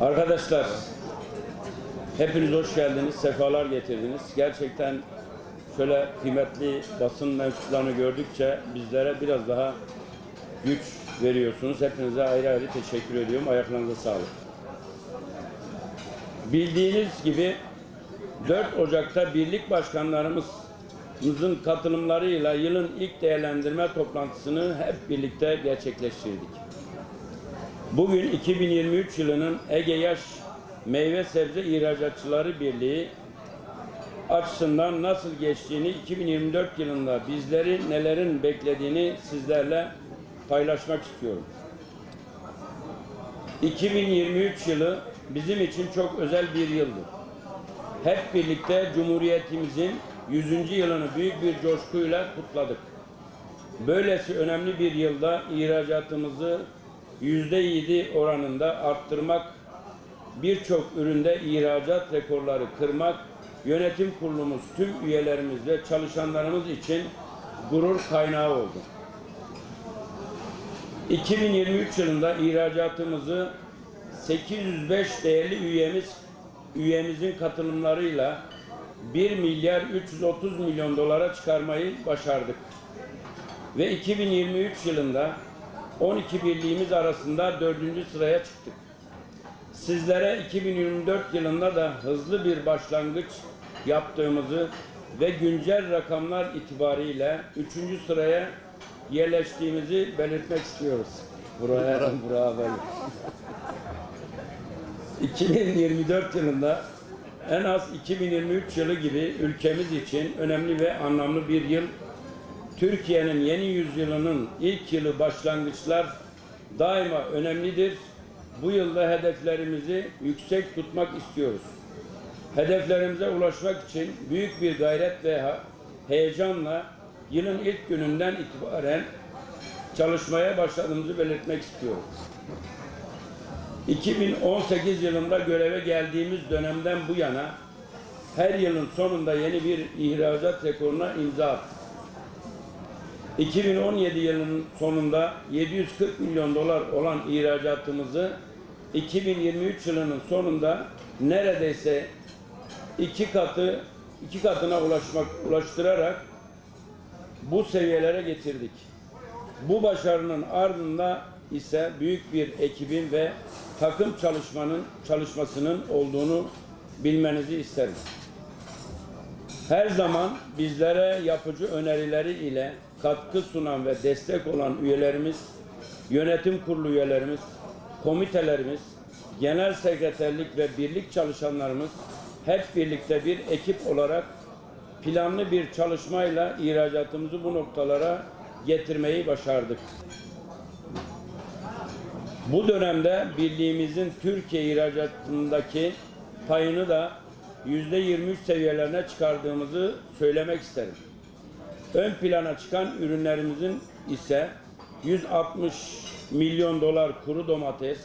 Arkadaşlar, hepiniz hoş geldiniz, sefalar getirdiniz. Gerçekten şöyle kıymetli basın mensuplarını gördükçe bizlere biraz daha güç veriyorsunuz. Hepinize ayrı ayrı teşekkür ediyorum. Ayaklarınıza sağlık. Bildiğiniz gibi 4 Ocak'ta birlik başkanlarımızın katılımlarıyla yılın ilk değerlendirme toplantısını hep birlikte gerçekleştirdik. Bugün 2023 yılının Ege Yaş Meyve Sebze İhracatçıları Birliği açısından nasıl geçtiğini 2024 yılında bizleri nelerin beklediğini sizlerle paylaşmak istiyorum. 2023 yılı bizim için çok özel bir yıldı. Hep birlikte Cumhuriyetimizin 100. yılını büyük bir coşkuyla kutladık. Böylesi önemli bir yılda ihracatımızı %7 oranında arttırmak, birçok üründe ihracat rekorları kırmak, yönetim kurulumuz tüm üyelerimiz ve çalışanlarımız için gurur kaynağı oldu. 2023 yılında ihracatımızı 805 değerli üyemiz üyemizin katılımlarıyla 1 milyar 330 milyon dolara çıkarmayı başardık. Ve 2023 yılında 12 birliğimiz arasında 4. sıraya çıktık. Sizlere 2024 yılında da hızlı bir başlangıç yaptığımızı ve güncel rakamlar itibariyle 3. sıraya yerleştiğimizi belirtmek istiyoruz. Buraya, buraya böyle. 2024 yılında en az 2023 yılı gibi ülkemiz için önemli ve anlamlı bir yıl. Türkiye'nin yeni yüzyılının ilk yılı başlangıçlar daima önemlidir. Bu yılda hedeflerimizi yüksek tutmak istiyoruz. Hedeflerimize ulaşmak için büyük bir gayret ve heyecanla yılın ilk gününden itibaren çalışmaya başladığımızı belirtmek istiyorum. 2018 yılında göreve geldiğimiz dönemden bu yana her yılın sonunda yeni bir ihracat rekoruna imza attık. 2017 yılının sonunda 740 milyon dolar olan ihracatımızı 2023 yılının sonunda neredeyse iki katı iki katına ulaşmak ulaştırarak bu seviyelere getirdik. Bu başarının ardında ise büyük bir ekibin ve takım çalışmanın çalışmasının olduğunu bilmenizi isterim. Her zaman bizlere yapıcı önerileri ile katkı sunan ve destek olan üyelerimiz, yönetim kurulu üyelerimiz, komitelerimiz, genel sekreterlik ve birlik çalışanlarımız hep birlikte bir ekip olarak planlı bir çalışmayla ihracatımızı bu noktalara getirmeyi başardık. Bu dönemde birliğimizin Türkiye ihracatındaki payını da yüzde 23 seviyelerine çıkardığımızı söylemek isterim. Ön plana çıkan ürünlerimizin ise 160 milyon dolar kuru domates,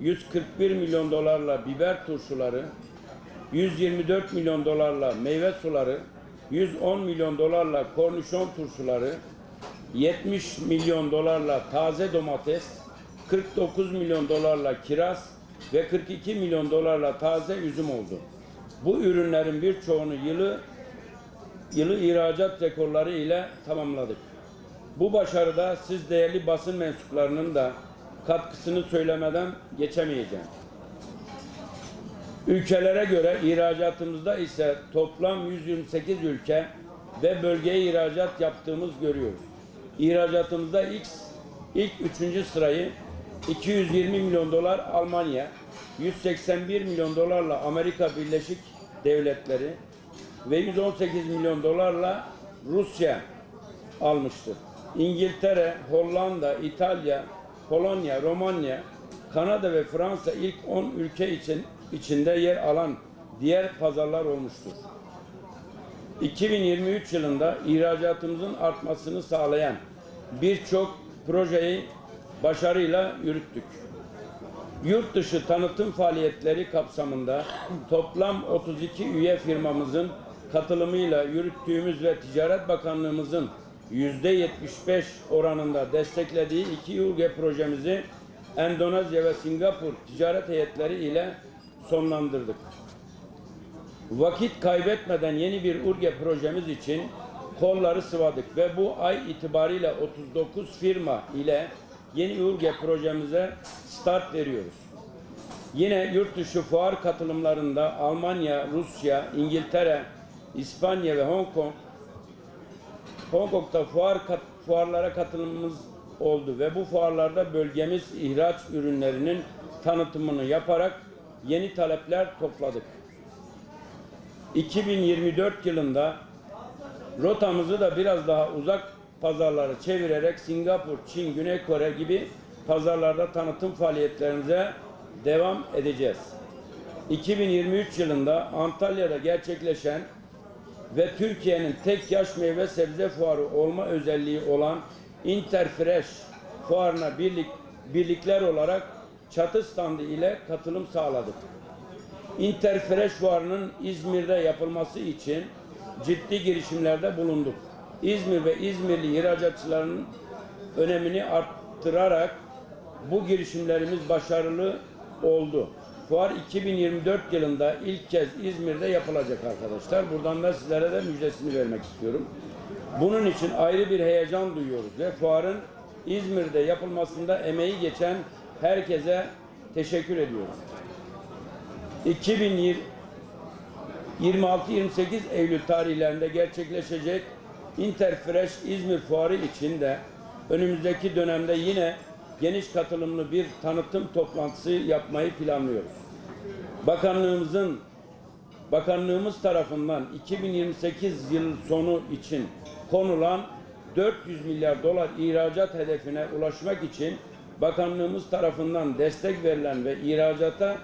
141 milyon dolarla biber turşuları, 124 milyon dolarla meyve suları, 110 milyon dolarla kornişon turşuları, 70 milyon dolarla taze domates, 49 milyon dolarla kiraz ve 42 milyon dolarla taze üzüm oldu. Bu ürünlerin birçoğunu yılı yılı ihracat rekorları ile tamamladık. Bu başarıda siz değerli basın mensuplarının da katkısını söylemeden geçemeyeceğim. Ülkelere göre ihracatımızda ise toplam 128 ülke ve bölgeye ihracat yaptığımız görüyoruz. İhracatımızda ilk ilk üçüncü sırayı 220 milyon dolar Almanya, 181 milyon dolarla Amerika Birleşik Devletleri ve 118 milyon dolarla Rusya almıştır. İngiltere, Hollanda, İtalya, Polonya, Romanya, Kanada ve Fransa ilk 10 ülke için içinde yer alan diğer pazarlar olmuştur. 2023 yılında ihracatımızın artmasını sağlayan birçok projeyi başarıyla yürüttük. Yurt dışı tanıtım faaliyetleri kapsamında toplam 32 üye firmamızın katılımıyla yürüttüğümüz ve Ticaret Bakanlığımızın %75 oranında desteklediği iki UG projemizi Endonezya ve Singapur ticaret heyetleri ile sonlandırdık. Vakit kaybetmeden yeni bir URGE projemiz için kolları sıvadık ve bu ay itibariyle 39 firma ile yeni URGE projemize start veriyoruz. Yine yurt dışı fuar katılımlarında Almanya, Rusya, İngiltere, İspanya ve Hong Kong Hong Kong'da fuar kat- fuarlara katılımımız oldu ve bu fuarlarda bölgemiz ihraç ürünlerinin tanıtımını yaparak yeni talepler topladık. 2024 yılında rotamızı da biraz daha uzak pazarlara çevirerek Singapur, Çin, Güney Kore gibi pazarlarda tanıtım faaliyetlerimize devam edeceğiz. 2023 yılında Antalya'da gerçekleşen ve Türkiye'nin tek yaş meyve sebze fuarı olma özelliği olan Interfresh fuarına birlik, birlikler olarak çatı standı ile katılım sağladık. Interfresh fuarının İzmir'de yapılması için ciddi girişimlerde bulunduk. İzmir ve İzmirli ihracatçıların önemini arttırarak bu girişimlerimiz başarılı oldu. Fuar 2024 yılında ilk kez İzmir'de yapılacak arkadaşlar. Buradan da sizlere de müjdesini vermek istiyorum. Bunun için ayrı bir heyecan duyuyoruz ve fuarın İzmir'de yapılmasında emeği geçen herkese teşekkür ediyoruz. 2020 26-28 Eylül tarihlerinde gerçekleşecek Interfresh İzmir Fuarı için de önümüzdeki dönemde yine geniş katılımlı bir tanıtım toplantısı yapmayı planlıyoruz. Bakanlığımızın Bakanlığımız tarafından 2028 yıl sonu için konulan 400 milyar dolar ihracat hedefine ulaşmak için bakanlığımız tarafından destek verilen ve ihracata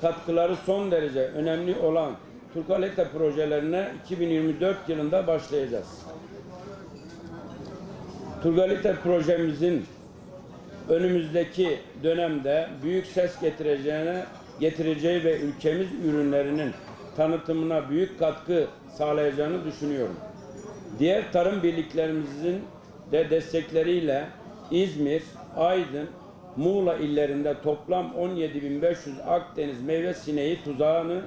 katkıları son derece önemli olan Turkalete projelerine 2024 yılında başlayacağız. Turgalite projemizin önümüzdeki dönemde büyük ses getireceğine getireceği ve ülkemiz ürünlerinin tanıtımına büyük katkı sağlayacağını düşünüyorum. Diğer tarım birliklerimizin de destekleriyle İzmir, Aydın, Muğla illerinde toplam 17.500 Akdeniz meyve sineği tuzağını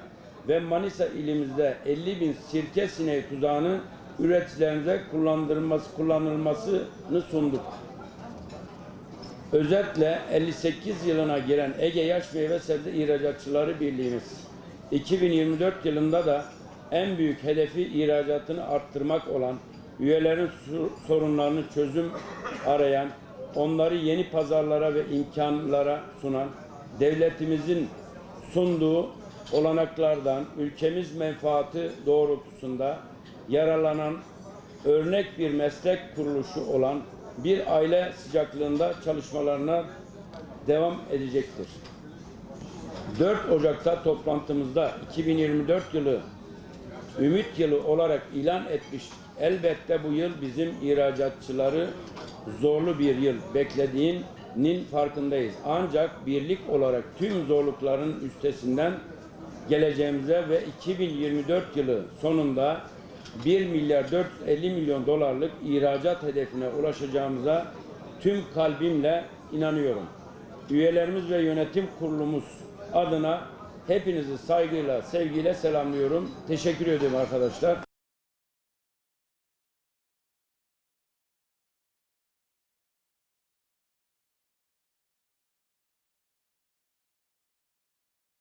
ve Manisa ilimizde 50.000 sirke sineği tuzağını üreticilerimize kullandırılması, kullanılmasını sunduk. Özetle 58 yılına giren Ege Yaş Meyve Sebze İhracatçıları Birliğimiz 2024 yılında da en büyük hedefi ihracatını arttırmak olan, üyelerin sorunlarını çözüm arayan, onları yeni pazarlara ve imkanlara sunan, devletimizin sunduğu olanaklardan ülkemiz menfaati doğrultusunda yararlanan örnek bir meslek kuruluşu olan bir aile sıcaklığında çalışmalarına devam edecektir. 4 Ocak'ta toplantımızda 2024 yılı ümit yılı olarak ilan etmiştik. Elbette bu yıl bizim ihracatçıları zorlu bir yıl beklediğinin farkındayız. Ancak birlik olarak tüm zorlukların üstesinden geleceğimize ve 2024 yılı sonunda 1 milyar 450 milyon dolarlık ihracat hedefine ulaşacağımıza tüm kalbimle inanıyorum. Üyelerimiz ve yönetim kurulumuz adına hepinizi saygıyla, sevgiyle selamlıyorum. Teşekkür ediyorum arkadaşlar.